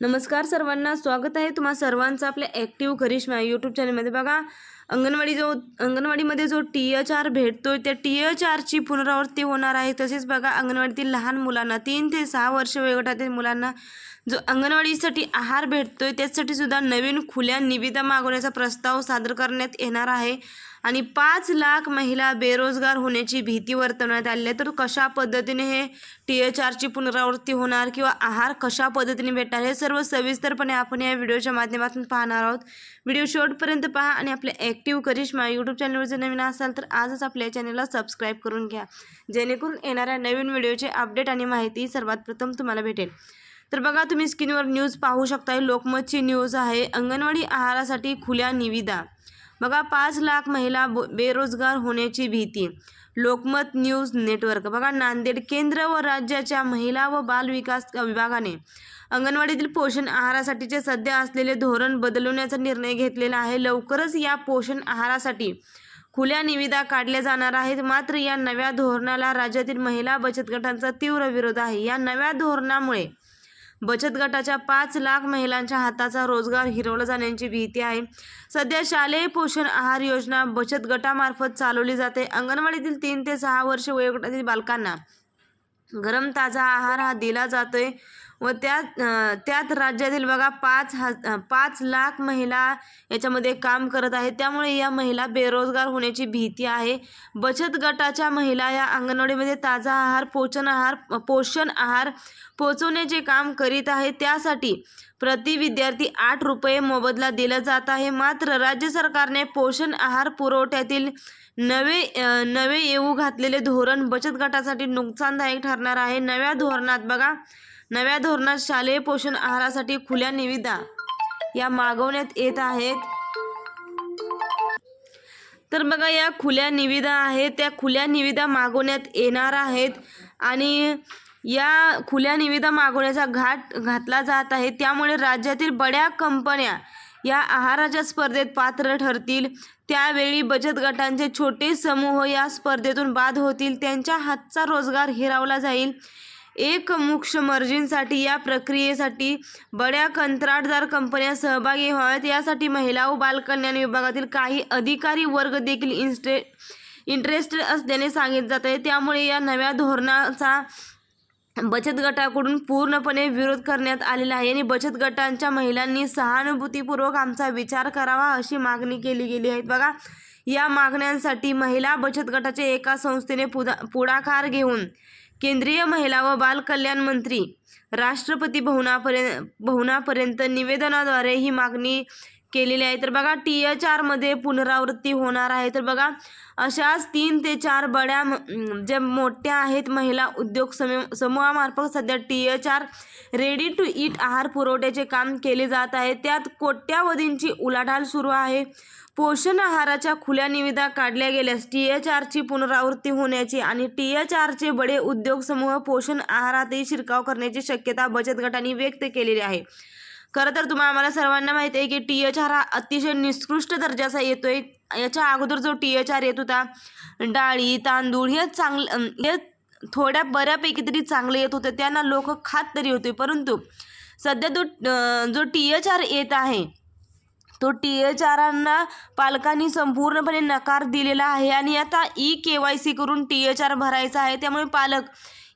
नमस्कार सर्वांना स्वागत आहे तुम्हा सर्वांचं आपल्या ॲक्टिव्ह करिश्मा यूट्यूब चॅनलमध्ये बघा अंगणवाडी जो अंगणवाडीमध्ये जो टी एच आर भेटतोय त्या टी एच आरची पुनरावृत्ती होणार आहे. तसेच बघा अंगणवाडीतील लहान मुलांना तीन ते सहा वर्ष वयोगटातील मुलांना जो अंगणवाडीसाठी आहार भेटतोय त्यासाठी सुद्धा नवीन खुल्या निविदा मागवण्याचा प्रस्ताव सादर करण्यात येणार आहे. आणि पाच लाख महिला बेरोजगार होण्याची भीती वर्तवण्यात आली आहे. तर कशा पद्धतीने हे टी एच आरची पुनरावृत्ती होणार किंवा आहार कशा पद्धतीने भेटणार हे सर्व सविस्तरपणे आपण या व्हिडिओच्या माध्यमातून पाहणार आहोत. व्हिडिओ शेवटपर्यंत पहा आणि आपल्या ॲक्टिव्ह करिश्मा यूट्यूब चॅनलवर जर नवीन असाल तर आजच आपल्या चॅनलला सबस्क्राईब करून घ्या. जेणेकरून येणाऱ्या नवीन व्हिडिओचे अपडेट आणि माहिती सर्वात प्रथम तुम्हाला भेटेल. तर बघा तुम्ही स्क्रीनवर न्यूज पाहू शकताय. लोकमतची न्यूज आहे अंगणवाडी आहारासाठी खुल्या निविदा. बघा पाच लाख महिला बो- बेरोजगार होण्याची भीती. Lokmat news network. बघा नांदेड केंद्र व राज्याच्या महिला व बाल विकास विभागाने अंगणवाडीतील पोषण आहारासाठीचे सध्या असलेले धोरण बदलवण्याचा निर्णय घेतलेला आहे. लवकरच या पोषण आहारासाठी खुल्या निविदा काढल्या जाणार आहेत. मात्र या नव्या धोरणाला राज्यातील महिला बचत गटांचा तीव्र विरोध आहे. या नव्या धोरणामुळे बचत गटाच्या पाच लाख महिलांच्या हाताचा रोजगार हिरवला जाण्याची भीती आहे. सध्या शालेय पोषण आहार योजना बचत गटामार्फत चालवली जाते. अंगणवाडीतील तीन ते सहा वर्ष वयोगटातील बालकांना गरम ताजा आहार हा दिला जातोय. व त्यात त्यात राज्यातील बघा पाच हज पाच लाख महिला याच्यामध्ये काम करत आहेत. त्यामुळे या महिला बेरोजगार होण्याची भीती आहे. बचत गटाच्या महिला या अंगणवाडीमध्ये ताजा आहार पोषण आहार पोषण आहार पोचवण्याचे काम करीत आहे त्यासाठी प्रति विद्यार्थी आठ रुपये मोबदला दिला जात आहे. मात्र राज्य सरकारने पोषण आहार पुरवठ्यातील नवे नवे येऊ घातलेले धोरण बचत गटासाठी नुकसानदायक ठरणार आहे. नव्या धोरणात बघा नव्या धोरणात शालेय पोषण आहारासाठी खुल्या निविदा या मागवण्यात येत आहेत. तर बघा या खुल्या निविदा आहेत. त्या खुल्या निविदा मागवण्यात येणार आहेत आणि या खुल्या निविदा मागवण्याचा घाट घातला जात आहे. त्यामुळे राज्यातील बड्या कंपन्या या आहाराच्या स्पर्धेत पात्र ठरतील. त्यावेळी बचत गटांचे छोटे समूह या स्पर्धेतून बाद होतील. त्यांच्या हातचा रोजगार हिरावला जाईल. एक मुख्य मर्जींसाठी या प्रक्रियेसाठी बड्या कंत्राटदार कंपन्या सहभागी व्हाव्यात. यासाठी महिला व बालकल्याण विभागातील काही अधिकारी वर्ग देखील इन्स्टे इंटरेस्टेड असल्याने सांगितले जात आहे. त्यामुळे या नव्या धोरणाचा बचत गटाकडून पूर्णपणे विरोध करण्यात आलेला आहे आणि बचत गटांच्या महिलांनी सहानुभूतीपूर्वक आमचा विचार करावा अशी मागणी केली गेली आहे. बघा या मागण्यांसाठी महिला बचत गटाच्या एका संस्थेने पुदा पुढाकार घेऊन केंद्रीय महिला व बाल कल्याण मंत्री राष्ट्रपती भवनापर्यंत भवनापर्यंत निवेदनाद्वारे ही मागणी केलेले आहे. तर बघा टी एच आरमध्ये पुनरावृत्ती होणार आहे. तर बघा अशाच तीन ते चार बड्या ज्या मोठ्या आहेत महिला उद्योग समूह समूहामार्फत सध्या T H R ready to eat आहार पुरवठ्याचे काम केले जात आहे. त्यात कोट्यावधींची उलाढाल सुरू आहे. पोषण आहाराच्या खुल्या निविदा काढल्या गेल्यास टी एच आरची पुनरावृत्ती होण्याची आणि टी एच आरचे बडे उद्योग समूह पोषण आहारातही शिरकाव करण्याची शक्यता बचत गटांनी व्यक्त केलेली आहे. खरं तर तुम्हाला आम्हाला सर्वांना माहिती आहे की टी एच आर हा अतिशय निकृष्ट दर्जाचा येतोय. याच्या अगोदर जो टी एच आर येत होता डाळी तांदूळ हे चांगलं हे थोड्या बऱ्यापैकी तरी चांगले येत होते. त्यांना लोक खात तरी होते. परंतु सध्या तो जो टी एच आर येत आहे तो टी एच आरांना पालकांनी संपूर्णपणे नकार दिलेला आहे. आणि आता ई के वाय सी करून टी एच आर भरायचा आहे. त्यामुळे पालक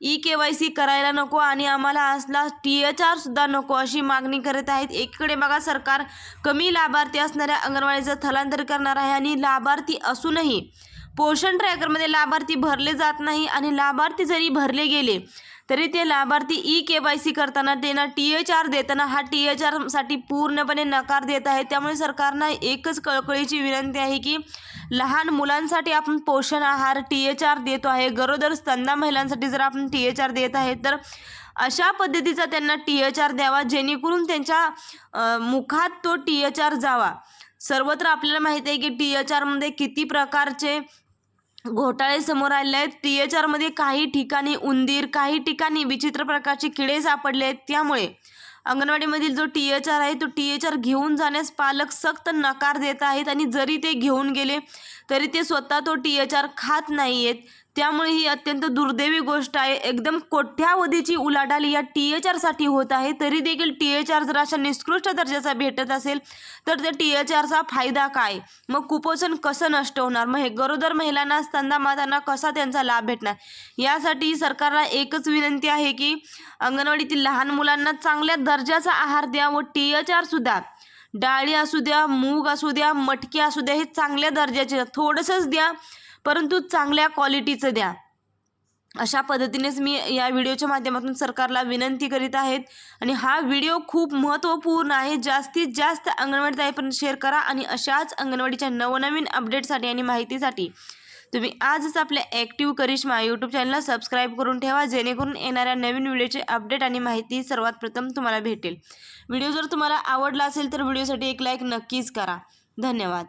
ई के वाय सी करायला नको आणि आम्हाला असला टी एच आर सुद्धा नको अशी मागणी करत आहेत. एकीकडे बघा सरकार कमी लाभार्थी असणाऱ्या अंगणवाडीचं स्थलांतर करणार आहे आणि लाभार्थी असूनही पोषण ट्रॅकरमध्ये लाभार्थी भरले जात नाही आणि लाभार्थी जरी भरले गेले तरी ते लाभार्थी ई के वाय सी करताना त्यांना टी एच आर देताना हा टी एच आरसाठी पूर्णपणे नकार देत आहे. त्यामुळे सरकारनं एकच कळकळीची विनंती आहे की लहान मुलांसाठी आपण पोषण आहार टी एच आर देतो आहे. गरोदर स्तंदा महिलांसाठी जर आपण टी एच आर देत आहे तर अशा पद्धतीचा त्यांना टी एच आर द्यावा जेणेकरून त्यांच्या मुखात तो टी एच आर जावा. सर्वत्र आपल्याला माहिती आहे की टी एच आरमध्ये किती प्रकारचे घोटाळे समोर आले आहेत. टी एच आरमध्ये काही ठिकाणी उंदीर काही ठिकाणी विचित्र प्रकारचे किडे सापडले आहेत. त्यामुळे अंगणवाडीमधील जो टी एच आर आहे तो टी एच आर घेऊन जाण्यास पालक सक्त नकार देत आहेत. आणि जरी ते घेऊन गेले तरी ते स्वतः तो टी एच आर खात नाही आहेत त्यामुळे ही अत्यंत दुर्दैवी गोष्ट आहे. एकदम कोट्यावधीची उलाढाल या टी एच आरसाठी होत आहे तरी देखील टी एच आर जर अशा निकृष्ट दर्जाचा भेटत असेल तर त्या टी एच आरचा फायदा काय? मग कुपोषण कसं नष्ट होणार? मग हे गरोदर महिलांना स्तंदा मातांना कसा त्यांचा लाभ भेटणार? यासाठी सरकारला एकच विनंती आहे की अंगणवाडीतील लहान मुलांना चांगल्या दर्जाचा आहार द्या व टी एच आरसुद्धा डाळी असू द्या मूग असू द्या मटकी असू द्या हे चांगल्या दर्जाचे थोडंसंच द्या. परंतु चांगल्या क्वालिटीचं द्या. अशा पद्धतीनेच मी या व्हिडिओच्या माध्यमातून सरकारला विनंती करीत आहेत आणि हा व्हिडिओ खूप महत्त्वपूर्ण आहे. जास्तीत जास्त अंगणवाडी ताईपर्यंत शेअर करा आणि अशाच अंगणवाडीच्या नवनवीन अपडेटसाठी आणि माहितीसाठी तुम्ही आजच आपल्या ॲक्टिव्ह करिश्मा यूट्यूब चॅनलला सबस्क्राईब करून ठेवा जेणेकरून येणाऱ्या नवीन व्हिडिओचे अपडेट आणि माहिती सर्वात प्रथम तुम्हाला भेटेल. व्हिडिओ जर तुम्हाला आवडला असेल तर व्हिडिओसाठी एक लाईक नक्कीच करा. धन्यवाद.